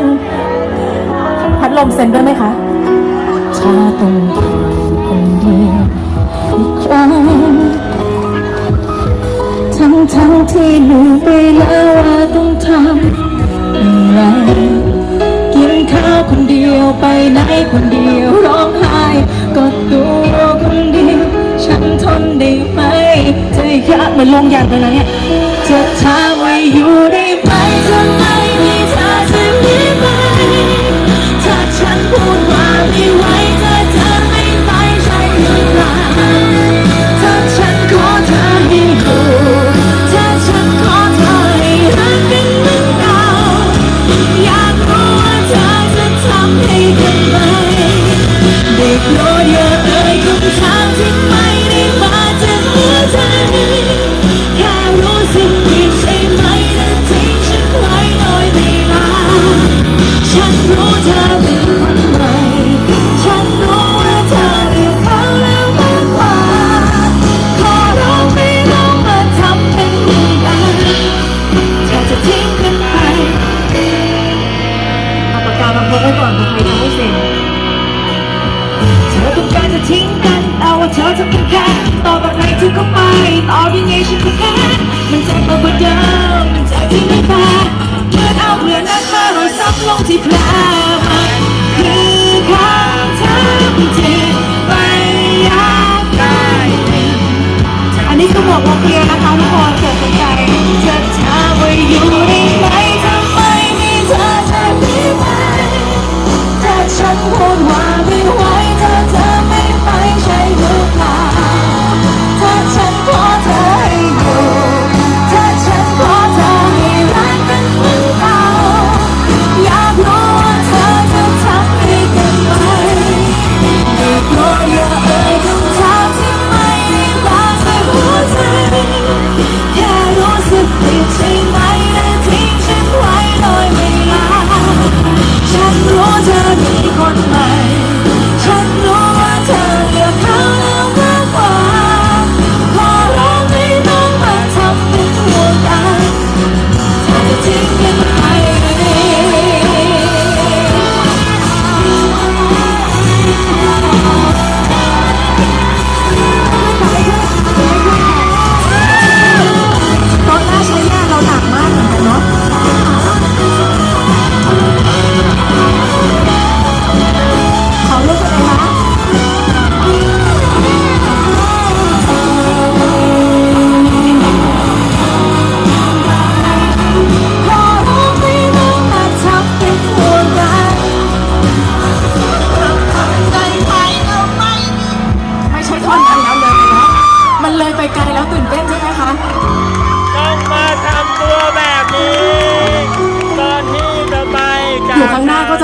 นพัดลมเซ็นด้วยไหมคะถ้าต้องอยู่คนเดียวอีกครั้งทั้งทั้งที่ลืมไปแล้วว่าต้องทำอย่างไรกินข้าวคนเดียวไปไหนคนเดียวร้องไห้ก็ตัวคนเดียว ฉันทนได้ไหมจะยากเหมือนลงยางไปแล้วเนี่ยจะถามว่าอยู่ได้ไหมทำไมไม่ ทิ้งกันแต่ว่าเธอจะเป็นแค่ต่อแบอะไรเธอก็ไปต่อยังไงฉันก็แค่มันเจ็บมากกว่าเดิมมันใจที่ไม่แฟร์เหมือนเอาเรือนั้นมาโรยซ้ำลงที่แผลมันคือคำถามที่ไม่อยากได้อันนี้ก็บอกว่าเคลียร์นะคะทุกคนเกิดสนใจจะถามว่าอยู่ได้ไหมทำไมมีเธอจะได้ไหมถ้าฉันพูดว่าไม่ไหว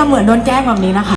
จะเหมือนโดนแกล้งแบบนี้นะคะ